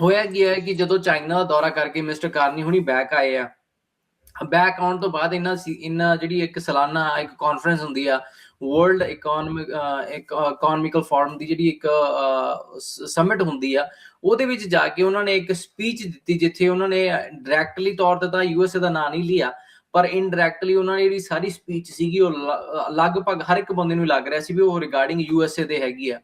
ਹੋਇਆ ਕੀ ਹੈ ਕਿ ਜਦੋਂ ਚਾਈਨਾ ਦਾ ਦੌਰਾ ਕਰਕੇ ਮਿਸਟਰ ਕਾਰਨੀ ਹੁਣੀ ਬੈਕ ਆਏ ਆ ਬੈਕ ਆਉਣ ਤੋਂ ਬਾਅਦ ਇਹਨਾਂ ਸੀ, ਇਹਨਾਂ ਜਿਹੜੀ ਇੱਕ ਸਾਲਾਨਾ ਇੱਕ ਕਾਨਫਰੰਸ ਹੁੰਦੀ ਆ ਵਰਲਡ ਇਕਨੋਮਿਕ ਇਕਨੋਮਿਕਲ ਫੋਰਮ ਦੀ ਜਿਹੜੀ ਇੱਕ ਸਮਿਟ ਹੁੰਦੀ ਆ, ਉਹਦੇ ਵਿੱਚ ਜਾ ਕੇ ਉਹਨਾਂ ਨੇ ਇੱਕ ਸਪੀਚ ਦਿੱਤੀ ਜਿੱਥੇ ਉਹਨਾਂ ਨੇ ਡਾਇਰੈਕਟਲੀ ਤੌਰ ਤੇ ਤਾਂ ਯੂਐਸਏ ਦਾ ਨਾਂ ਨਹੀਂ ਲਿਆ, ਪਰ ਇਨਡਾਇਰੈਕਟਲੀ ਉਹਨਾਂ ਨੇ ਜਿਹੜੀ ਸਾਰੀ ਸਪੀਚ ਸੀਗੀ ਉਹ ਲਗਭਗ ਹਰ ਇੱਕ ਬੰਦੇ ਨੂੰ ਲੱਗ ਰਿਹਾ ਸੀ ਵੀ ਉਹ ਰਿਗਾਰਡਿੰਗ ਯੂਐਸਏ ਦੇ ਹੈਗੀ ਆ।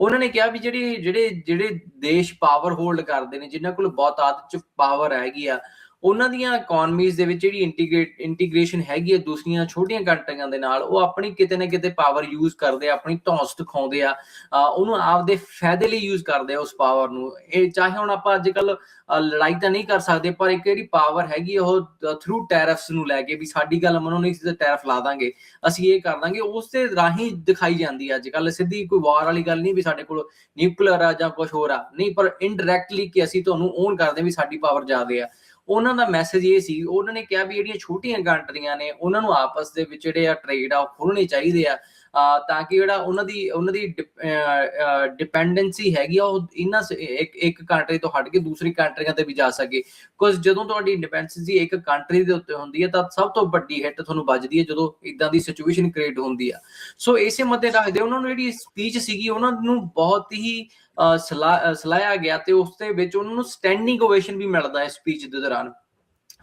ਉਹਨਾਂ ਨੇ ਕਿਹਾ ਵੀ ਜਿਹੜੀ, ਜਿਹੜੇ ਜਿਹੜੇ ਦੇਸ਼ ਪਾਵਰ ਹੋਲਡ ਕਰਦੇ ਨੇ, ਜਿਨ੍ਹਾਂ ਕੋਲ ਬਹੁਤ ਆਦਤ ਚ ਪਾਵਰ ਹੈਗੀ ਆ ਉਹਨਾਂ ਦੀਆਂ ਇਕਨੋਮੀਜ਼ ਦੇ ਵਿੱਚ ਜਿਹੜੀ ਇੰਟੀਗ੍ਰੇਟ ਇੰਟੀਗ੍ਰੇਸ਼ਨ ਹੈਗੀ ਹੈ ਦੂਸਰੀਆਂ ਛੋਟੀਆਂ ਕੰਟਰੀਆਂ ਦੇ ਨਾਲ, ਉਹ ਆਪਣੀ ਕਿਤੇ ਨਾ ਕਿਤੇ ਪਾਵਰ ਯੂਜ਼ ਕਰਦੇ ਆ, ਆਪਣੀ ਧੌਂਸ ਦਿਖਾਉਂਦੇ ਆ ਉਹਨੂੰ ਆਪਦੇ ਫਾਇਦੇ ਲਈ ਯੂਜ਼ ਕਰਦੇ ਆ ਉਸ ਪਾਵਰ ਨੂੰ। ਇਹ ਚਾਹੇ ਹੁਣ ਆਪਾਂ ਅੱਜ ਕੱਲ ਲੜਾਈ ਤਾਂ ਨਹੀਂ ਕਰ ਸਕਦੇ, ਪਰ ਇੱਕ ਜਿਹੜੀ ਪਾਵਰ ਹੈਗੀ ਉਹ ਥਰੂ ਟੈਰਫਸ ਨੂੰ ਲੈ ਕੇ ਵੀ ਸਾਡੀ ਗੱਲ ਮੰਨੋ, ਨਹੀਂ ਤੇ ਟੈਰਫ ਲਾ ਦਾਂਗੇ, ਅਸੀਂ ਇਹ ਕਰ ਦਾਂਗੇ, ਉਸ ਤੇ ਰਾਹੀਂ ਦਿਖਾਈ ਜਾਂਦੀ ਹੈ ਅੱਜ ਕੱਲ ਸਿੱਧੀ ਕੋਈ ਵਾਰ ਵਾਲੀ ਗੱਲ ਨਹੀਂ ਵੀ ਸਾਡੇ ਕੋਲ ਨਿਊਕਲੀਅਰ ਆ ਜਾਂ ਕੁਝ ਹੋਰ ਆ। ਨਹੀਂ, ਪਰ ਇਨਡਾਇਰੈਕਟਲੀ ਕਿ ਅਸੀਂ ਤੁਹਾਨੂੰ ਓਨ ਕਰਦੇ ਵੀ ਸਾਡੀ ਪਾਵਰ ਜ਼ਿਆਦੇ ਆ। ਉਹਨਾਂ ਦਾ ਮੈਸੇਜ ਇਹ ਸੀ, ਉਹਨਾਂ ਨੇ ਕਿਹਾ ਵੀ ਜਿਹੜੀਆਂ ਛੋਟੀਆਂ ਕੰਟਰੀਆਂ ਨੇ, ਉਹਨਾਂ ਨੂੰ ਆਪਸ ਦੇ ਵਿੱਚ ਜਿਹੜੇ ਆ ਟ੍ਰੇਡ ਆ, ਉਹ ਖੋਲਣੇ ਚਾਹੀਦੇ ਆ। ਤਾਂ ਕਿ ਜਿਹੜਾ ਉਹਨਾਂ ਦੀ ਉਹਨਾਂ ਦੀ ਡਿਪੈਂਡੈਂਸੀ ਹੈਗੀ ਆ, ਉਹ ਇਹਨਾਂ ਇੱਕ ਇੱਕ ਕੰਟਰੀ ਤੋਂ ਹਟ ਕੇ ਦੂਸਰੀ ਕੰਟਰੀਆਂ ਤੇ ਵੀ ਜਾ ਸਕੇ। ਕੁਝ ਜਦੋਂ ਤੁਹਾਡੀ ਡਿਪੈਂਡੈਂਸੀ ਇੱਕ ਕੰਟਰੀ ਦੇ ਉੱਤੇ ਹੁੰਦੀ ਹੈ ਤਾਂ ਸਭ ਤੋਂ ਵੱਡੀ ਹਿੱਟ ਤੁਹਾਨੂੰ ਵੱਜਦੀ ਹੈ ਜਦੋਂ ਇਦਾਂ ਦੀ ਸਿਚੁਏਸ਼ਨ ਕ੍ਰੀਏਟ ਹੁੰਦੀ ਆ। ਸੋ ਇਸੇ ਮੱਦੇ ਰੱਖਦੇ ਉਹਨਾਂ ਨੂੰ ਜਿਹੜੀ ਸਪੀਚ ਸੀਗੀ, ਉਹਨਾਂ ਨੂੰ ਬਹੁਤ ਹੀ ਸਲਾਇਆ ਗਿਆ ਤੇ ਉਸ ਦੇ ਵਿੱਚ ਉਹਨਾਂ ਨੂੰ ਸਟੈਂਡਿੰਗ ਓਵੇਸ਼ਨ ਵੀ ਮਿਲਦਾ ਹੈ ਸਪੀਚ ਦੇ ਦੌਰਾਨ।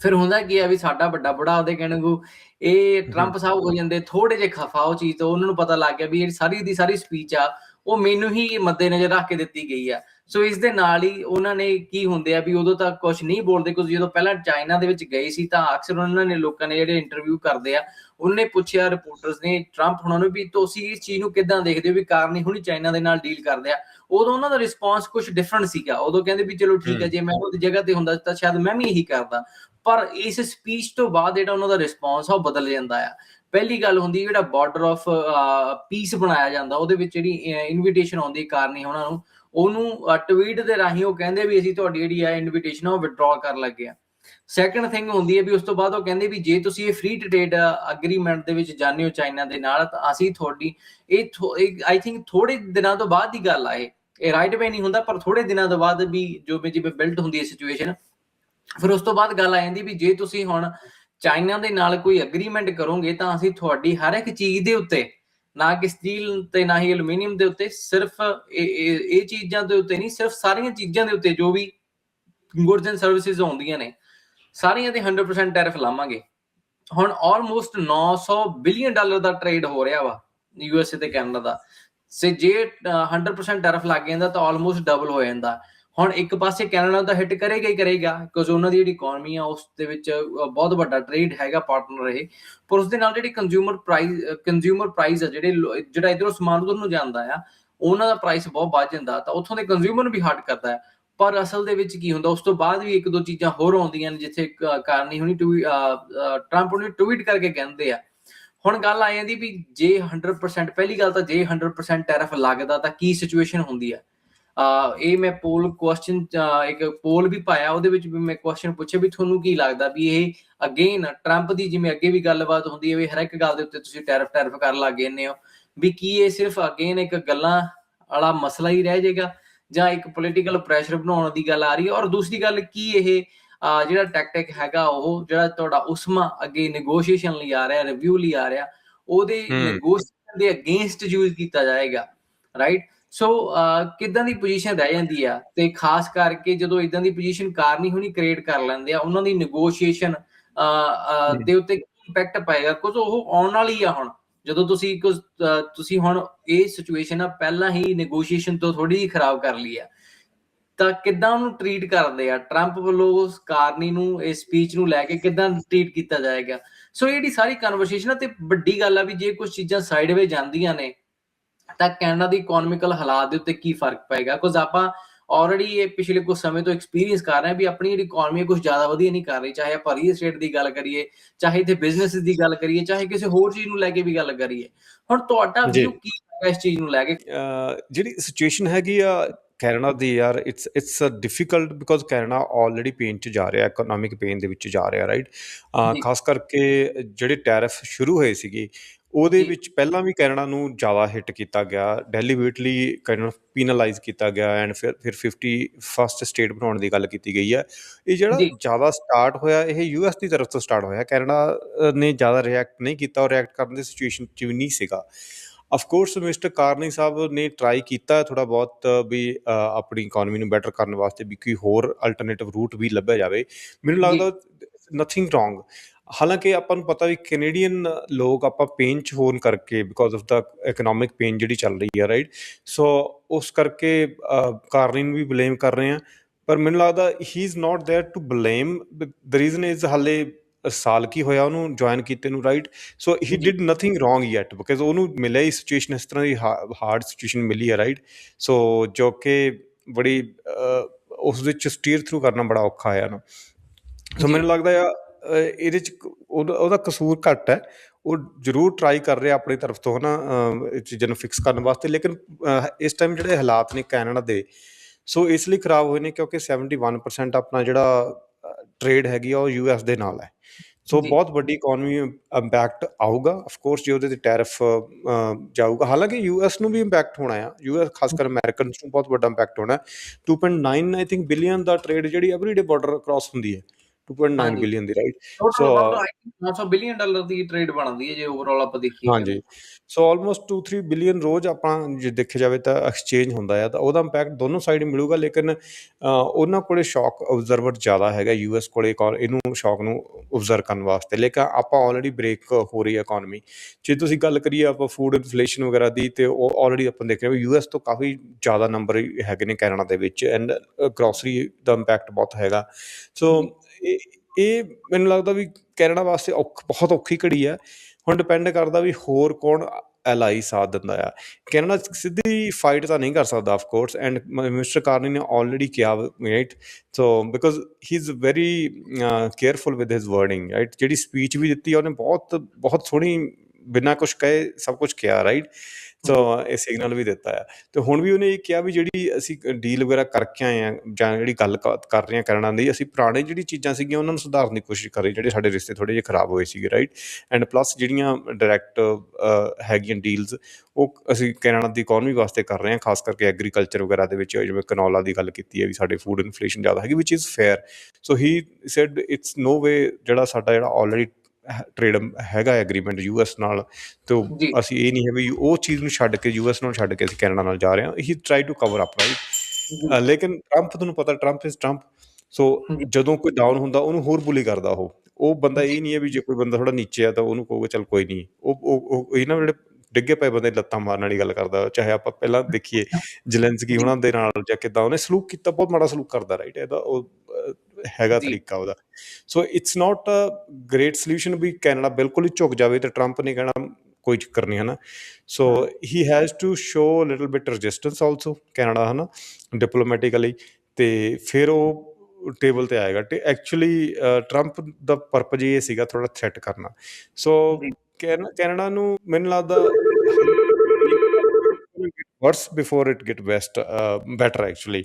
ਫਿਰ ਹੁੰਦਾ ਕੀ ਆ ਵੀ ਸਾਡਾ ਵੱਡਾ ਬੜਾ ਉਹਦੇ ਕਹਿਣ ਕਹਿਣਗੂ ਇਹ ਟਰੰਪ ਸਾਹਿਬ ਹੋ ਜਾਂਦੇ ਥੋੜੇ ਜਿਹੇ ਖਫਾ ਉਹ ਚੀਜ਼ ਤੋਂ, ਉਹਨਾਂ ਨੂੰ ਪਤਾ ਲੱਗ ਗਿਆ ਵੀ ਇਹ ਸਾਰੀ ਦੀ ਸਾਰੀ ਸਪੀਚ ਆ, ਉਹ ਮੈਨੂੰ ਹੀ ਮੱਦੇ ਨਜ਼ਰ ਰੱਖ ਕੇ ਦਿੱਤੀ ਗਈ ਆ। ਸੋ ਇਸ ਦੇ ਨਾਲ ਹੀ ਉਹਨਾਂ ਨੇ ਕੀ ਹੁੰਦੇ ਆ ਵੀ ਉਦੋਂ ਤੱਕ ਕੁਝ ਨਹੀਂ ਬੋਲਦੇ ਕੁਝ ਜਦੋਂ ਪਹਿਲਾਂ ਚਾਈਨਾ ਦੇ ਵਿੱਚ ਗਏ ਸੀ ਤਾਂ ਅਕਸਰ ਉਹਨਾਂ ਨੇ ਲੋਕਾਂ ਨੇ ਜਿਹੜੇ ਇੰਟਰਵਿਊ ਕਰਦੇ ਆ ਉਹਨੇ ਪੁੱਛਿਆ ਰਿਪੋਰਟਰਸ ਨੇ ਟਰੰਪ ਹੁਣਾਂ ਨੂੰ ਵੀ ਤੁਸੀਂ ਇਸ ਚੀਜ਼ ਨੂੰ ਕਿੱਦਾਂ ਦੇਖਦੇ ਹੋ ਵੀ ਕਾਰਨ ਹੁਣੀ ਚਾਈਨਾ ਦੇ ਨਾਲ ਡੀਲ ਕਰਦੇ ਆ? ਉਦੋਂ ਉਹਨਾਂ ਦਾ ਰਿਸਪੌਂਸ ਕੁਝ ਡਿਫਰੈਂਟ ਸੀਗਾ। ਉਦੋਂ ਕਹਿੰਦੇ ਵੀ ਚਲੋ ਠੀਕ ਹੈ। ਜੇ ਮੈਂ ਉਹਦੀ ਜਗ੍ਹਾ ਤੇ ਹੁੰਦਾ ਤਾਂ ਸ਼ਾਇਦ ਮੈਂ ਵੀ ਇਹੀ ਕਰਦਾ। ਪਰ ਇਸ ਸਪੀਚ ਤੋਂ ਬਾਅਦ ਜਿਹੜਾ ਉਹਨਾਂ ਦਾ ਰਿਸਪੌਂਸ ਆ ਉਹ ਬਦਲ ਜਾਂਦਾ ਆ। ਪਹਿਲੀ ਗੱਲ ਹੁੰਦੀ ਜਿਹੜਾ ਬਾਰਡਰ ਆਫ ਪੀਸ ਬਣਾਇਆ ਜਾਂਦਾ ਉਹਦੇ ਵਿੱਚ ਜਿਹੜੀ ਇਨਵੀਟੇਸ਼ਨ ਆਉਂਦੀ ਕਾਰਨੀ ਉਹਨਾਂ ਨੂੰ ਉਹਨੂੰ ਟਵੀਟ ਦੇ ਰਾਹੀਂ ਉਹ ਕਹਿੰਦੇ ਵੀ ਅਸੀਂ ਤੁਹਾਡੀ ਜਿਹੜੀ ਆ ਇਨਵੀਟੇਸ਼ਨ ਉਹ ਵਿਡਰਾ ਕਰਨ ਲੱਗੇ ਆ। ਸੈਕੰਡ ਥਿੰਗ ਹੁੰਦੀ ਹੈ ਵੀ ਉਸ ਤੋਂ ਬਾਅਦ ਉਹ ਕਹਿੰਦੇ ਵੀ ਜੇ ਤੁਸੀਂ ਇਹ ਫ੍ਰੀ ਟ੍ਰੇਡ ਅਗਰੀਮੈਂਟ ਦੇ ਵਿੱਚ ਜਾਣੇ ਚਾਈਨਾ ਦੇ ਨਾਲ, ਤਾਂ ਅਸੀਂ ਤੁਹਾਡੀ, ਇਹ ਆਈ ਥਿੰਕ ਥੋੜੇ ਦਿਨਾਂ ਤੋਂ ਬਾਅਦ ਦੀ ਗੱਲ ਆ ਇਹ। ਇਹ ਰਾਈਟ ਵੇ ਨਹੀਂ ਹੁੰਦਾ, ਪਰ ਥੋੜੇ ਦਿਨਾਂ ਤੋਂ ਬਾਅਦ ਵੀ ਜੋ ਵੀ ਜਿਵੇਂ ਬਿਲਟ ਹੁੰਦੀ ਹੈ ਸਿਚੁਏਸ਼ਨ ਫਿਰ ਉਸ ਤੋਂ ਬਾਅਦ ਗੱਲ ਆ ਜਾਂਦੀ ਵੀ ਜੇ ਤੁਸੀਂ ਹੁਣ ਚਾਈਨਾ ਦੇ ਨਾਲ ਕੋਈ ਐਗਰੀਮੈਂਟ ਕਰੋਗੇ, ਤਾਂ ਅਸੀਂ ਤੁਹਾਡੀ ਹਰ ਇੱਕ ਚੀਜ਼ ਦੇ ਉੱਤੇ ਨਾ ਕਿ ਸਟੀਲ ਤੇ ਨਾ ਹੀ ਐਲੂਮੀਨੀਅਮ ਦੇ ਉੱਤੇ, ਸਿਰਫ ਇਹ ਚੀਜ਼ਾਂ ਦੇ ਉੱਤੇ ਨਹੀਂ, ਸਿਰਫ ਸਾਰੀਆਂ ਚੀਜ਼ਾਂ ਦੇ ਉੱਤੇ ਜੋ ਵੀ ਗੁੱਡਸ ਐਂਡ ਸਰਵਿਸਿਜ਼ ਆਉਂਦੀਆਂ ਨੇ, ਸਾਰੀਆਂ ਤੇ 100% ਟੈਰਿਫ ਲਾਵਾਂਗੇ। ਹੁਣ ਆਲਮੋਸਟ 900 ਬਿਲੀਅਨ ਡਾਲਰ ਦਾ ਟ੍ਰੇਡ ਹੋ ਰਿਹਾ ਵਾ ਯੂਐਸਏ ਤੇ ਕੈਨੇਡਾ ਦਾ। ਸੇ ਜੇ 100% ਟੈਰਿਫ ਲੱਗ ਜਾਂਦਾ ਤਾਂ ਆਲਮੋਸਟ ਡਬਲ ਹੋ ਜਾਂਦਾ। ਹੁਣ ਇੱਕ ਪਾਸੇ ਕੈਨੇਡਾ ਤਾਂ ਹਿੱਟ ਕਰੇਗਾ ਹੀ ਕਰੇਗਾ, ਕਿਉਂਕਿ ਉਹਨਾਂ ਦੀ ਜਿਹੜੀ ਇਕਨੋਮੀ ਆ, ਉਸ ਦੇ ਵਿੱਚ ਬਹੁਤ ਵੱਡਾ ਟ੍ਰੇਡ ਹੈਗਾ ਪਾਰਟਨਰ ਰਹੇ ਪਰ ਉਸ ਦੇ ਨਾਲ ਜਿਹੜੀ ਕੰਜ਼ਿਊਮਰ ਪ੍ਰਾਈਸ ਕੰਜ਼ਿਊਮਰ ਪ੍ਰਾਈਸ ਆ, ਜਿਹੜੇ ਜਿਹੜਾ ਇਧਰੋਂ ਸਮਾਨ ਉਧਰ ਨੂੰ ਜਾਂਦਾ ਆ, ਉਹਨਾਂ ਦਾ ਪ੍ਰਾਈਸ ਬਹੁਤ ਵੱਧ ਜਾਂਦਾ, ਤਾਂ ਉੱਥੋਂ ਦੇ ਕੰਜ਼ਿਊਮਰ ਨੂੰ ਵੀ ਹਟ ਕਰਦਾ ਹੈ ਪਰ ਅਸਲ ਦੇ ਵਿੱਚ ਕੀ ਹੁੰਦਾ, ਉਸ ਤੋਂ ਬਾਅਦ ਵੀ ਇੱਕ ਦੋ ਚੀਜ਼ਾਂ ਹੋਰ ਆਉਂਦੀਆਂ ਨੇ, ਜਿੱਥੇ ਕਾਰਨੀ ਹੁਣੀ ਟਰੰਪ ਨੇ ਟਵੀਟ ਕਰਕੇ ਕਹਿੰਦੇ ਆ। ਹੁਣ ਗੱਲ ਆ ਜਾਂਦੀ ਵੀ ਜੇ 100% ਪਹਿਲੀ ਗੱਲ ਤਾਂ ਜੇ 100% ਟੈਰਿਫ ਲੱਗਦਾ, ਤਾਂ ਕੀ ਸਿਚੁਏਸ਼ਨ ਹੁੰਦੀ ਆ? ਇਹ ਮੈਂ ਪੋਲ ਕੁਐਸਚਨ ਇੱਕ ਪੋਲ ਵੀ ਪਾਇਆ ਉਹਦੇ ਵਿੱਚ ਵੀ ਮੈਂ ਕੁਐਸਚਨ ਪੁੱਛਿਆ ਵੀ ਤੁਹਾਨੂੰ ਕੀ ਲੱਗਦਾ ਵੀ ਇਹ ਅਗੇਨ ਟਰੰਪ ਦੀ ਜਿਵੇਂ ਅੱਗੇ ਵੀ ਗੱਲਬਾਤ ਹੁੰਦੀ ਹੈ ਵੀ ਹਰ ਇੱਕ ਗੱਲ ਦੇ ਉੱਤੇ ਤੁਸੀਂ ਟੈਰਿਫ ਟੈਰਿਫ ਕਰਨ ਲੱਗ ਗਏ ਹੋ ਵੀ ਕੀ ਇਹ ਸਿਰਫ ਅਗੇਨ ਇੱਕ ਗੱਲਾਂ ਵਾਲਾ ਮਸਲਾ ਹੀ ਰਹਿ ਜਾਏਗਾ ਜਾਂ ਇੱਕ ਪੋਲੀਟੀਕਲ ਪ੍ਰੈਸ਼ਰ ਬਣਾਉਣ ਦੀ ਗੱਲ ਆ ਰਹੀ ਹੈ? ਔਰ ਦੂਸਰੀ ਗੱਲ ਕੀ ਇਹ ਜਿਹੜਾ ਟੈਕਟਿਕ ਹੈਗਾ ਉਹ ਜਿਹੜਾ ਤੁਹਾਡਾ ਉਸਮਾ ਅੱਗੇ ਨੇਗੋਸ਼ੀਏਸ਼ਨ ਲਈ ਆ ਰਿਹਾ ਰਿਵਿਊ ਲਈ ਆ ਰਿਹਾ ਉਹਦੇ ਨੇਗੋਸ਼ੀਏਸ਼ਨ ਦੇ ਅਗੇਂਸਟ ਯੂਜ਼ ਕੀਤਾ ਜਾਏਗਾ ਰਾਈਟ ਸੋ ਕਿਦਾਂ ਦੀ ਪੋਜੀਸ਼ਨ ਰਹਿ ਜਾਂਦੀ ਆ? ਤੇ ਖਾਸ ਕਰਕੇ ਜਦੋਂ ਇਦਾਂ ਦੀ ਪੋਜੀਸ਼ਨ ਕਾਰ ਨਹੀਂ ਹੋਣੀ ਕ੍ਰੀਏਟ ਕਰ ਲੈਂਦੇ ਆ ਉਹਨਾਂ ਦੀ ਨੇਗੋਸ਼ੀਏਸ਼ਨ ਦੇ ਉੱਤੇ ਇੰਪੈਕਟ ਪਾਏਗਾ? ਕੁਝ ਉਹ ਆਉਣ ਵਾਲੀ ਆ ਹੁਣ। ਜਦੋਂ ਤੁਸੀਂ ਕੁਝ ਤੁਸੀਂ ਹੁਣ ਇਹ ਸਿਚੁਏਸ਼ਨ ਆ ਪਹਿਲਾਂ ਹੀ ਨੇਗੋਸ਼ੀਏਸ਼ਨ ਤੋਂ ਥੋੜੀ ਜਿਹੀ ਖਰਾਬ ਕਰ ਲਈ ਆ। ਤਾਂ ਕਿੱਦਾਂ ਉਹਨੂੰ ਟ੍ਰੀਟ ਕਰਦੇ ਆ? ਟਰੰਪ ਵੱਲੋਂ ਉਸ ਕਾਰਨੀ ਨੂੰ ਇਸ ਸਪੀਚ ਨੂੰ ਲੈ ਕੇ ਕਿੱਦਾਂ ਟ੍ਰੀਟ ਕੀਤਾ ਜਾਏਗਾ? ਸੋ ਇਹ ਜਿਹੜੀ ਸਾਰੀ ਕਨਵਰਸੇਸ਼ਨ ਆ ਤੇ ਵੱਡੀ ਗੱਲ ਆ ਵੀ ਜੇ ਕੁਝ ਚੀਜ਼ਾਂ ਸਾਈਡਵੇ ਜਾਂਦੀਆਂ ਨੇ ਤਾਂ ਕੈਨੇਡਾ ਦੀ ਇਕਨੋਮਿਕਲ ਹਾਲਾਤ ਦੇ ਉੱਤੇ ਕੀ ਫ਼ਰਕ ਪਏਗਾ? ਕੁਝ ਆਪਾਂ ਆਲਰੇਡੀ ਇਹ ਪਿਛਲੇ ਕੁਝ ਸਮੇਂ ਤੋਂ ਐਕਸਪੀਰੀਅੰਸ ਕਰ ਰਹੇ ਹਾਂ ਵੀ ਆਪਣੀ ਜਿਹੜੀ ਇਕਨੋਮੀ ਕੁਝ ਜ਼ਿਆਦਾ ਵਧੀਆ ਨਹੀਂ ਕਰ ਰਹੀ। ਚਾਹੇ ਆਪਾਂ ਰੀਅਲ ਸਟੇਟ ਦੀ ਗੱਲ ਕਰੀਏ ਚਾਹੇ ਇਥੇ ਬਿਜ਼ਨੈਸ ਦੀ ਗੱਲ ਕਰੀਏ ਚਾਹੇ ਕਿਸੇ ਹੋਰ ਚੀਜ਼ ਨੂੰ ਲੈ ਕੇ ਵੀ ਗੱਲ ਕਰੀਏ। ਹੁਣ ਤੁਹਾਡਾ ਵੀਊ ਕੀ ਹੈ ਇਸ ਚੀਜ਼ ਨੂੰ ਲੈ ਕੇ? ਜਿਹੜੀ ਸਿਚੁਏਸ਼ਨ ਹੈਗੀ ਆ ਕੈਨੇਡਾ ਦੀ ਯਾਰ it's it's uh difficult because Canada already pain ਚ ਜਾ ਰਿਹਾ ਇਕਨੋਮਿਕ ਪੇਨ ਦੇ ਵਿੱਚ ਜਾ ਰਿਹਾ ਰਾਈਟ ਖਾਸ ਕਰਕੇ ਜਿਹੜੇ ਟੈਰਿਫ ਸ਼ੁਰੂ ਹੋਏ ਸੀਗੇ ਉਹਦੇ ਜੀ। ਵਿੱਚ ਪਹਿਲਾਂ ਵੀ ਕੈਨੇਡਾ ਨੂੰ ਜ਼ਿਆਦਾ ਹਿੱਟ ਕੀਤਾ ਗਿਆ ਡੈਲੀਬਰੇਟਲੀ ਕਾਈਂਡ ਆਫ ਪੀਨਲਾਈਜ਼ ਕੀਤਾ ਗਿਆ ਐਂਡ ਫਿਰ ਫਿਰ 51st ਸਟੇਟ ਬਣਾਉਣ ਦੀ ਗੱਲ ਕੀਤੀ ਗਈ ਹੈ ਇਹ ਜਿਹੜਾ ਜੀ। ਜ਼ਿਆਦਾ ਸਟਾਰਟ ਹੋਇਆ ਇਹ ਯੂਐਸ ਦੀ ਤਰਫ ਤੋਂ ਸਟਾਰਟ ਹੋਇਆ ਕੈਨੇਡਾ ਅ, ਨੇ ਜ਼ਿਆਦਾ ਰਿਐਕਟ ਨਹੀਂ ਕੀਤਾ ਔਰ ਰਿਐਕਟ ਕਰਨ ਦੀ ਸਿਚੁਏਸ਼ਨ 'ਚ ਵੀ ਨਹੀਂ ਸੀਗਾ of course mister Carney sahib ਨੇ ਟਰਾਈ ਕੀਤਾ ਥੋੜਾ ਬਹੁਤ ਵੀ ਅ, ਆਪਣੀ ਇਕਨੋਮੀ ਨੂੰ ਬੈਟਰ ਕਰਨ ਵਾਸਤੇ ਵੀ ਕੋਈ ਹੋਰ ਅਲਟਰਨੇਟਿਵ ਰੂਟ ਵੀ ਲੱਭਿਆ ਜਾਵੇ ਮੈਨੂੰ ਜੀ। ਲੱਗਦਾ ਨਥਿੰਗ ਰੋਂਗ ਹਾਲਾਂਕਿ ਆਪਾਂ ਨੂੰ ਪਤਾ ਵੀ ਕੈਨੇਡੀਅਨ ਲੋਕ ਆਪਾਂ ਪੇਨ ਚ ਹੋਣ ਕਰਕੇ ਬਿਕੋਜ਼ ਆਫ ਦਾ ਇਕਨੋਮਿਕ ਪੇਨ ਜਿਹੜੀ ਚੱਲ ਰਹੀ ਹੈ ਰਾਈਟ ਸੋ ਉਸ ਕਰਕੇ ਕਾਰਨੀ ਨੂੰ ਵੀ ਬਲੇਮ ਕਰ ਰਹੇ ਆ ਪਰ ਮੈਨੂੰ ਲੱਗਦਾ he is not there to blame the reason is ਹਾਲੇ ਸਾਲ ਕੀ ਹੋਇਆ ਉਹਨੂੰ ਜੁਆਇਨ ਕੀਤੇ ਨੂੰ ਰਾਈਟ ਸੋ ਹੀ ਜੀ। Did nothing wrong yet because ਉਹਨੂੰ ਮਿਲਿਆ ਹੀ ਸਿਚੁਏਸ਼ਨ ਇਸ ਤਰ੍ਹਾਂ ਦੀ ਹਾਰਡ ਸਿਚੁਏਸ਼ਨ ਮਿਲੀ ਹੈ ਰਾਈਟ ਸੋ ਜੋ ਕਿ ਬੜੀ ਅਹ, ਉਸ ਵਿੱਚ ਸਟੀਅਰ ਥਰੂ ਕਰਨਾ ਬੜਾ ਔਖਾ ਆ ਨਾ ਸੋ ਜੀ। ਮੈਨੂੰ ਲੱਗਦਾ ਆ ਅਹ, ਇਹਦੇ ਚ ਉਹਦਾ ਉਹਦਾ ਕਸੂਰ ਘੱਟ ਹੈ। ਉਹ ਜ਼ਰੂਰ ਟਰਾਈ ਕਰ ਰਿਹਾ ਆਪਣੀ ਤਰਫ ਤੋਂ ਹਨਾ ਇਹ ਚੀਜ਼ਾਂ ਨੂੰ ਫਿਕਸ ਕਰਨ ਵਾਸਤੇ। ਲੇਕਿਨ ਇਸ ਟਾਈਮ ਜਿਹੜੇ ਹਾਲਾਤ ਨੇ ਕੈਨੇਡਾ ਦੇ ਸੋ ਇਸ ਲਈ ਖਰਾਬ ਹੋਏ ਨੇ ਕਿਉਂਕਿ 71% ਆਪਣਾ ਜਿਹੜਾ ਟ੍ਰੇਡ ਹੈਗੀ ਆ ਉਹ ਯੂਐਸ ਦੇ ਨਾਲ ਹੈ। ਸੋ। ਬਹੁਤ ਵੱਡੀ ਇਕਨੋਮੀ ਇੰਪੈਕਟ ਆਊਗਾ। ਆਫ ਕੋਰਸ ਜੇ ਉਹਦੇ ਤੇ ਟੈਰਿਫ ਜਾਊਗਾ। ਹਾਲਾਂਕਿ ਯੂਐਸ ਨੂੰ ਵੀ ਇੰਪੈਕਟ ਹੋਣਾ ਆ। ਯੂਐਸ ਖਾਸ ਕਰ ਅਮਰੀਕਨਸ ਨੂੰ ਬਹੁਤ ਵੱਡਾ ਇੰਪੈਕਟ ਹੋਣਾ। ਹੈ 2.9 ਆਈ ਥਿੰਕ ਬਿਲੀਅਨ ਦਾ ਟ੍ਰੇਡ ਜਿਹੜੀ ਐਵਰੀਡੇ ਬਾਰਡਰ ਕ੍ਰਾਸ ਹੁੰਦੀ ਹੈ। 2.9 ਹਾਂਜੀ। Billion the right so about 900 billion dollar the trade ਬਣਦੀ ਹੈ ਜੇ ਓਵਰਆਲ ਆਪਾਂ ਦੇਖੀਏ। ਹਾਂਜੀ। ਸੋ ਆਲਮੋਸਟ 2-3 ਬਿਲੀਅਨ ਰੋਜ਼ ਆਪਾਂ ਜੇ ਦੇਖਿਆ ਜਾਵੇ ਤਾਂ ਐਕਸਚੇਂਜ ਹੁੰਦਾ ਹੈ ਤਾਂ ਉਹਦਾ ਇੰਪੈਕਟ ਦੋਨੋਂ ਸਾਈਡ ਮਿਲੂਗਾ ਲੇਕਿਨ ਉਹਨਾਂ ਕੋਲੇ ਸ਼ੌਕ ਆਬਜ਼ਰਵਰ ਜ਼ਿਆਦਾ ਹੈਗਾ ਯੂਐਸ ਕੋਲੇ ਇਹਨੂੰ ਸ਼ੌਕ ਨੂੰ ਆਬਜ਼ਰਵ ਕਰਨ ਵਾਸਤੇ। ਲੇਕਿਨ ਆਪਾਂ ਆਲਰੇਡੀ ਬ੍ਰੇਕ ਹੋ ਰਹੀ ਹੈ ਇਕਨੋਮੀ ਜੇ ਤੁਸੀਂ ਗੱਲ ਕਰੀਏ ਆਪਾਂ ਫੂਡ ਇਨਫਲੇਸ਼ਨ ਵਗੈਰਾ ਦੀ ਤੇ ਉਹ ਆਲਰੇਡੀ ਆਪਾਂ ਦੇਖ ਰਹੇ ਹਾਂ ਯੂਐਸ ਤੋਂ ਕਾਫੀ ਜ਼ਿਆਦਾ ਨੰਬਰ ਹੈਗੇ ਨੇ ਕੈਨੇਡਾ ਦੇ ਵਿੱਚ ਐਂਡ ਗਰੋਸਰੀ ਦਾ ਇੰਪੈਕਟ ਬਹੁਤ ਹੈਗਾ। ਸੋ ਇਹ ਇਹ ਮੈਨੂੰ ਲੱਗਦਾ ਵੀ ਕੈਨੇਡਾ ਵਾਸਤੇ ਔਖ, ਬਹੁਤ ਔਖੀ ਘੜੀ ਹੈ। ਹੁਣ ਡਿਪੈਂਡ ਕਰਦਾ ਵੀ ਹੋਰ ਕੌਣ ਐਲਾਈ ਸਾਥ ਦਿੰਦਾ ਆ। ਕੈਨੇਡਾ ਸਿੱਧੀ ਫਾਈਟ ਤਾਂ ਨਹੀਂ ਕਰ ਸਕਦਾ of course and mister Carney ਨੇ ਆਲਰੇਡੀ ਕਿਹਾ right so because he is very careful with his wording right ਜਿਹੜੀ ਸਪੀਚ ਵੀ ਦਿੱਤੀ ਉਹਨੇ ਬਹੁਤ ਬਹੁਤ ਸੋਹਣੀ ਬਿਨਾਂ ਕੁਝ ਕਹੇ ਸਭ ਕੁਝ ਕਿਹਾ ਰਾਈਟ ਤਾਂ ਇਹ ਸਿਗਨਲ ਵੀ ਦਿੱਤਾ ਆ। ਤੇ ਹੁਣ ਵੀ ਉਹਨੇ ਇਹ ਕਿਹਾ ਵੀ ਜਿਹੜੀ ਅਸੀਂ ਡੀਲ ਵਗੈਰਾ ਕਰਕੇ ਆਏ ਆ ਜਾਂ ਜਿਹੜੀ ਗੱਲ ਕ- ਕਰ ਰਹੇ ਆ ਕਰਨਾ ਦੀ ਅਸੀਂ ਪੁਰਾਣੇ ਜਿਹੜੀ ਚੀਜ਼ਾਂ ਸੀਗੀਆਂ, ਉਹਨਾਂ ਨੂੰ ਸੁਧਾਰਨ ਦੀ ਕੋਸ਼ਿਸ਼ ਕਰ ਰਹੇ ਜਿਹੜੇ ਸਾਡੇ ਰਿਸ਼ਤੇ ਥੋੜੇ ਜਿਹੇ ਖਰਾਬ ਹੋਏ ਸੀਗੇ ਰਾਈਟ ਐਂਡ ਪਲੱਸ ਜਿਹੜੀਆਂ ਡਾਇਰੈਕਟ ਹੈਗੀਆਂ ਡੀਲਸ ਉਹ ਅਸੀਂ ਕੈਨੇਡਾ ਦੀ ਇਕਨੋਮੀ ਵਾਸਤੇ ਕਰ ਰਹੇ ਹਾਂ ਖਾਸ ਕਰਕੇ ਐਗਰੀਕਲਚਰ ਵਗੈਰਾ ਦੇ ਵਿੱਚ, ਜਿਵੇਂ ਕਨੋਲਾ ਦੀ ਗੱਲ ਕੀਤੀ ਹੈ ਵੀ ਸਾਡੇ ਫੂਡ ਇਨਫਲੇਸ਼ਨ ਜ਼ਿਆਦਾ ਹੈਗੀ which is fair so he said it's no way ਜਿਹੜਾ ਸਾਡਾ ਜਿਹੜਾ ਆਲਰੇਡੀ ਟ੍ਰੇਡ ਹੈਗਾ ਐਗਰੀਮੈਂਟ ਯੂਐਸ ਨਾਲ ਤੇ। ਅਸੀਂ ਇਹ ਨਹੀਂ ਹੈ ਵੀ ਉਹ ਚੀਜ਼ ਨੂੰ ਛੱਡ ਕੇ ਯੂਐਸ ਨੂੰ ਛੱਡ ਕੇ ਅਸੀਂ ਕੈਨੇਡਾ ਨਾਲ ਜਾ ਰਹੇ ਹਾਂ he try to cover up right ਲੇਕਿਨ ਟਰੰਪ ਤੁਹਾਨੂੰ ਪਤਾ ਟਰੰਪ ਇਜ਼ ਟਰੰਪ ਸੋ। ਜਦੋਂ ਕੋਈ ਡਾਊਨ ਹੁੰਦਾ ਉਹਨੂੰ ਹੋਰ ਬੁਲੀ ਕਰਦਾ ਉਹ। ਉਹ ਬੰਦਾ ਇਹ ਨਹੀਂ ਹੈ ਵੀ ਜੇ ਕੋਈ ਬੰਦਾ ਥੋੜਾ ਨੀਚੇ ਆ ਤਾਂ ਉਹਨੂੰ ਕਹੂਗਾ ਚਲ ਕੋਈ ਨਹੀਂ। ਉਹ ਉਹ ਇਹਨਾਂ ਜਿਹੜੇ ਡਿੱਗੇ ਪਏ ਬੰਦੇ ਲੱਤਾਂ ਮਾਰਨ ਵਾਲੀ ਗੱਲ ਕਰਦਾ ਚਾਹੇ ਆਪਾਂ ਪਹਿਲਾਂ ਦੇਖੀਏ ਜਲੈਂਸਕੀ ਉਹਨਾਂ ਦੇ ਨਾਲ ਜਾਂ ਕਿਦਾਂ ਉਹਨੇ ਸਲੂਕ ਕੀਤਾ ਬਹੁਤ ਮਾੜਾ ਸਲੂਕ ਕਰਦਾ ਰਾਈਟ ਇਹਦਾ ਉਹ ਹੈਗਾ। ਤਰੀਕਾ ਉਹਦਾ। So it's not a great solution we Canada ਬਿਲਕੁਲ ਹੀ ਝੁਕ ਜਾਵੇ ਤੇ ਟਰੰਪ ਨੇ ਕਹਿਣਾ ਕੋਈ ਚੱਕਰ ਨਹੀਂ ਹੈ। ਨਾ so he has to show little bit resistance also Canada ਹੈ ਨਾ ਡਿਪਲੋਮੈਟਿਕਲੀ ਤੇ ਫਿਰ ਉਹ ਟੇਬਲ ਤੇ ਆਏਗਾ। ਤੇ ਐਕਚੁਅਲੀ ਟਰੰਪ ਦਾ ਪਰਪਸ ਇਹ ਸੀਗਾ ਥੋੜਾ ਥ੍ਰੈਟ ਕਰਨਾ। ਸੋ। ਕੈਨੇਡਾ ਨੂੰ ਮੈਨੂੰ ਲੱਗਦਾ worse before it get best better actually